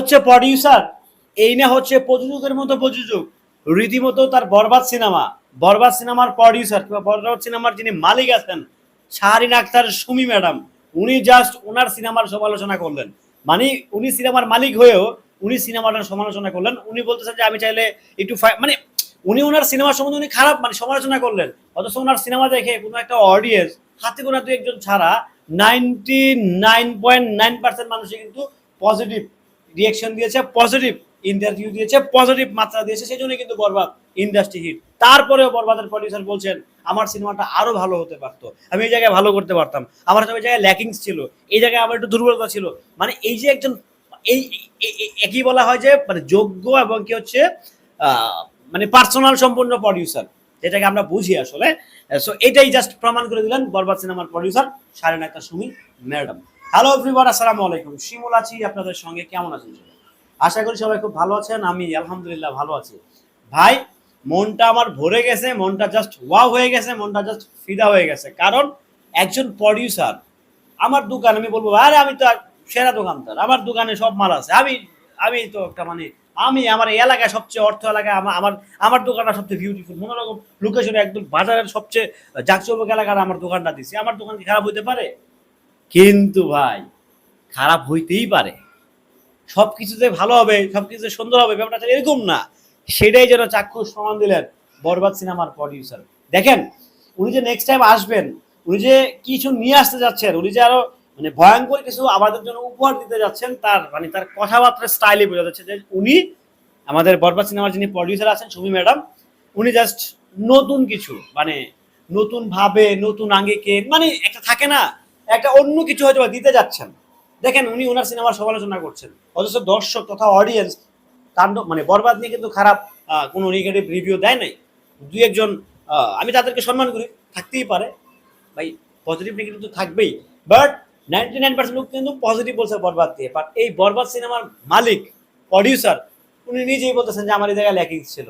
হচ্ছে প্রডিউসার এই না হচ্ছে প্রযোজকের মতো প্রযোজক। রীতিমতো তার বরবাদ সিনেমা, বরবাদ সিনেমার প্রডিউসার কিংবা বরবাদ সিনেমার যিনি মালিক আছেন, শাহরিন আক্তার সুমি ম্যাডাম, উনি জাস্ট ওনার সিনেমার সমালোচনা করলেন। মানে উনি সিনেমার মালিক হয়েও উনি সিনেমাটার সমালোচনা করলেন। উনি বলতেছেন যে, আমি চাইলে একটু মানে উনি ওনার সিনেমার সম্বন্ধে উনি খারাপ মানে সমালোচনা করলেন। অথচ ওনার সিনেমা দেখে কোনো একটা অডিয়েন্স হাতে গোনা দু একজন ছাড়া ninety nine point nine percent মানুষই কিন্তু পজিটিভ রিয়েকশন দিয়েছে পজিটিভ ইন্টারভিউ দিয়েছে পজিটিভ মাত্রা দিয়েছে সেই জন্য কিন্তু বরবাদ ইন্ডাস্ট্রি হিট তারপরেও বরবাদের প্রডিউসার বলছেন, আমার সিনেমাটা আরও ভালো হতে পারতো। আমি এই জায়গায় ভালো করতে পারতাম। আমার সব জায়গায় ল্যাকিংস ছিল। এই জায়গায় আমার একটু দুর্বলতা ছিল। মানে এই যে একজন, এই একই বলা হয় যে মানে যোগ্য এবং কি হচ্ছে মানে পার্সোনাল সম্পূর্ণ প্রডিউসার যেটাকে আমরা বুঝি আসলে। সো এটাই জাস্ট প্রমাণ করে দিলেন বরবাদ সিনেমার producer Sharin Akter Sumi, madam. Hello everyone আসসালামু আলাইকুম। শিমুল আছি, আপনাদের সঙ্গে। কেমন আছেন সবাই? আশা করি সবাই খুব ভালো আছেন, আমি আলহামদুলিল্লাহ ভালো আছি। ভাই, মনটা আমার ভরে গেছে, মনটা জাস্ট ওয়াও হয়ে গেছে, মনটা জাস্ট ফিদা হয়ে গেছে। কারণ একজন প্রডিউসার আমার দোকান, আমি বলব, আরে আমি তো সেরা দোকানদার, আমার দোকানে সব মাল আছে। আমি আমি তো একটা মানে আমি আমার এই এলাকায় সবচেয়ে অর্থ এলাকায় আমার আমার আমার দোকানটা সবচেয়ে বিউটিফুল মনোরকম লোকেশনে একদম বাজারের সবচেয়ে জাকজমক এলাকার আমার দোকানটা দিছি। আমার দোকান কি খারাপ হতে পারে? কিন্তু ভাই, খারাপ হইতেই পারে। সব কিছুতে ভালো হবে সব কিছুতে সুন্দর হবে, ব্যাপারটা এরকম না। সেটাই যেন চাক্ষুষ প্রমাণ দিলেন বরবাদ সিনেমার প্রডিউসার দেখেন, উনি যে নেক্সট টাইম আসবেন, উনি যে কিছু নিয়ে আসতে যাচ্ছেন, উনি যে আরও মানে ভয়ঙ্কর কিছু আমাদের জন্য উপহার দিতে যাচ্ছেন, তার মানে তার কথাবার্তার স্টাইলে বোঝা যাচ্ছে যে উনি আমাদের বরবাদ সিনেমার যিনি প্রডিউসার আছেন সুমি ম্যাডাম, উনি জাস্ট নতুন কিছু মানে নতুন ভাবে, নতুন আঙ্গিকে মানে একটা থাকে না একটা অন্য কিছু হয়তো দিতে যাচ্ছেন। দেখেন উনি ওনার সিনেমার সমালোচনা করছেন। অথচ দর্শক তথা অডিয়েন্স তাণ্ডব মানে বরবাদ নিয়ে কিন্তু খারাপ কোনো নেগেটিভ রিভিউ দেয় নাই। দু একজন আমি তাদেরকে সম্মান করি, থাকতেই পারে। ভাই পজিটিভ নেগেটিভ তো থাকবেই। বাট নাইনটি নাইন পার্সেন্ট লোক কিন্তু পজিটিভ বলছে বরবাদ দিয়ে। বাট এই বরবাদ সিনেমার মালিক প্রডিউসার উনি নিজেই বলতেছেন যে আমার এই জায়গায় ল্যাকিং ছিল।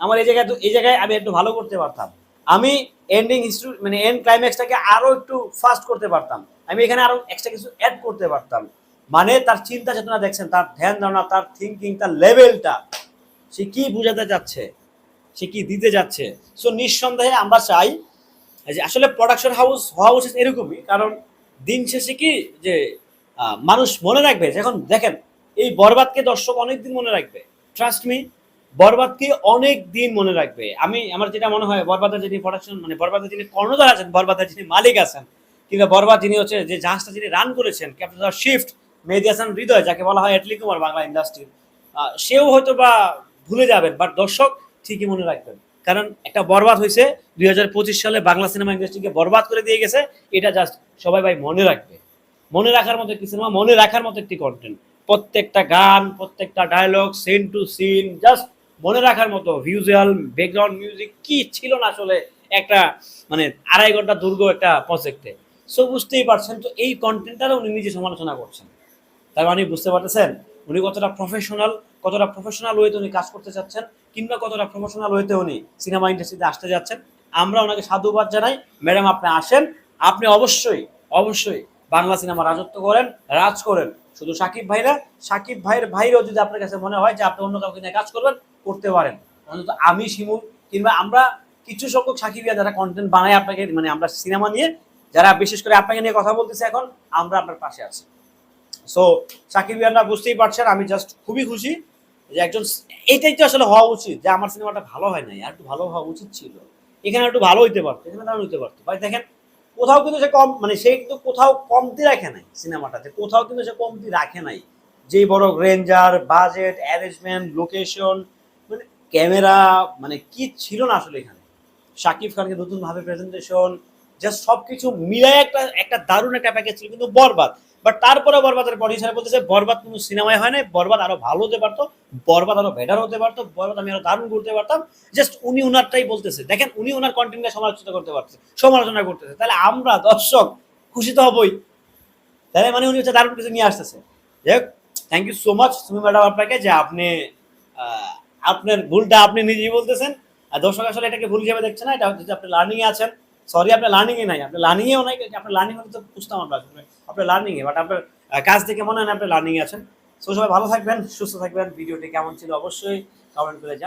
আমার এই জায়গায় তো, এই জায়গায় আমি একটু ভালো করতে পারতাম। আমি এন্ডিং মানে এন্ড ক্লাইম্যাক্সটাকে আরও একটু ফাস্ট করতে পারতাম। আমি এখানে আরও এক্সট্রা কিছু অ্যাড করতে পারতাম। মানে তার চিন্তা চেতনা দেখছেন, তার ধ্যান ধারণা, তার থিঙ্কিং তার লেভেলটা সে কি বোঝাতে যাচ্ছে সে কি দিতে যাচ্ছে? সো নিঃসন্দেহে আমরা চাই যে আসলে প্রোডাকশন হাউস হওয়া উচিত এরকমই। কারণ দিন শেষে কি যে মানুষ মনে রাখবে যখন দেখেন, এই বরবাদকে দর্শক অনেক দিন মনে রাখবে। ট্রাস্ট মি বরবাদকে অনেক দিন মনে রাখবে। আমি, আমার যেটা মনে হয় বরবাদের যিনি প্রোডাকশন মানে বরবাদের যিনি কর্ণধার আছেন বরবাদের যিনি মালিক আছেন, কিংবা বরবাদ যিনি হচ্ছে, যে জাহাজটা যিনি রান করেছেন ক্যাপ্টেন শিফট মেহেদি হাসান হৃদয়, যাকে বলা হয় এটলি কুমার বাংলা ইন্ডাস্ট্রির সেও হয়তো বা ভুলে যাবেন বাট দর্শক ঠিকই মনে রাখবেন। কারণ একটা বরবাদ হয়েছে, দুই হাজার পঁচিশ সালে বাংলা সিনেমা ইন্ডাস্ট্রিকে বরবাদ করে দিয়ে গেছে, এটা জাস্ট সবাই ভাই মনে রাখবে। মনে রাখার মতো একটি সিনেমা মনে রাখার মতো একটি কন্টেন্ট প্রত্যেকটা গান, প্রত্যেকটা dialogue scene to scene just মনে রাখার মতো ভিউজুয়াল ব্যাকগ্রাউন্ড মিউজিক কি ছিল না আসলে একটা মানে আড়াই ঘণ্টা দুর্গ একটা প্রজেক্টে সো বুঝতেই পারছেন তো এই কন্টেন্টটারও উনি নিজে সমালোচনা করছেন। তার মানে বুঝতে পারতেছেন? উনি কতটা প্রফেশনাল কতটা প্রফেশনাল ওয়েতে উনি কাজ করতে চাচ্ছেন, কিংবা কতটা প্রফেশনাল ওয়েতে উনি সিনেমা ইন্ডাস্ট্রিতে আসতে যাচ্ছেন? আমরা ওনাকে সাধুবাদ জানাই। ম্যাডাম আপনি আসেন। আপনি অবশ্যই অবশ্যই বাংলা সিনেমা রাজত্ব করেন, রাজ করেন। শুধু সাকিব ভাইরা, সাকিব ভাইয়ের ভাইরাও যদি আপনার কাছে মনে হয় যে আপনি অন্য কাউকে নিয়ে কাজ করবেন করতে পারেন। অন্তত আমি শিমুল কিংবা আমরা কিছু সংখ্যক সাকিবিয়া যারা কন্টেন্ট বানায় আপনাকে মানে আমরা সিনেমা নিয়ে, যারা বিশেষ করে আপনাকে নিয়ে কথা বলতেছে এখন, আমরা আপনার পাশে আছি। সো সাকিব ইয়ানরা বুঝতেই পারছেন, আমি জাস্ট খুবই খুশি যে একজন এইটাই তো আসলে হওয়া উচিত যে আমার সিনেমাটা ভালো হয় নাই, আর একটু ভালো হওয়া উচিত ছিল। এখানে একটু ভালো হইতে পারতো, এখানে দারুণ হইতে পারতো। ভাই দেখেন, কোথাও কিন্তু সে কম মানে সে কিন্তু কোথাও কমতি রাখে নাই সিনেমাটাতে কোথাও কিন্তু সে কমতি রাখে নাই। যেই বড় রেঞ্জার বাজেট অ্যারেঞ্জমেন্ট লোকেশন মানে ক্যামেরা মানে কি ছিল না আসলে এখানে? শাকিব খানকে নতুন ভাবে প্রেজেন্টেশন জাস্ট সবকিছু মিলাই একটা একটা দারুণ একটা প্যাকেজ ছিল, কিন্তু বরবাদ। বাট তারপরে বরবাদের প্রডিউসার বলতেছে, বরবাদ কোনো সিনেমায় হয় না বরবাদ আরও ভালো হতে পারতো, বরবাদ আরও বেটার হতে পারতো, বরবাদ আমি আরও দারুণ করতে পারতাম। জাস্ট উনি ওনারটাই বলতেছে, দেখেন উনি ওনার কন্টেন্টকে সমালোচনা করতে পারতেছে, সমালোচনা করতেছে। তাহলে আমরা দর্শক খুশি তো হবই। তাহলে মানে উনি হচ্ছে দারুণ কিছু নিয়ে আসতেছে। যাই হোক thank you so much Sumi madam আপনাকে, যে আপনি আপনার ভুলটা আপনি নিজেই বলতেছেন। আর দর্শক আসলে এটাকে ভুল হিসেবে দেখছে না, এটা হচ্ছে আপনি লার্নিং এ আছেন। সরি আপনি লার্নিং এ নাই। আপনি লার্নিং এও নাই আপনার লার্নিং হলে তো বুঝতাম আমরা লার্নিং এ বাট আপনার কাজ থেকে মনে হয় না আপনি লার্নিং এ আছেন। সো সবাই ভালো থাকবেন, সুস্থ থাকবেন। ভিডিওটি কেমন ছিল অবশ্যই কমেন্ট করে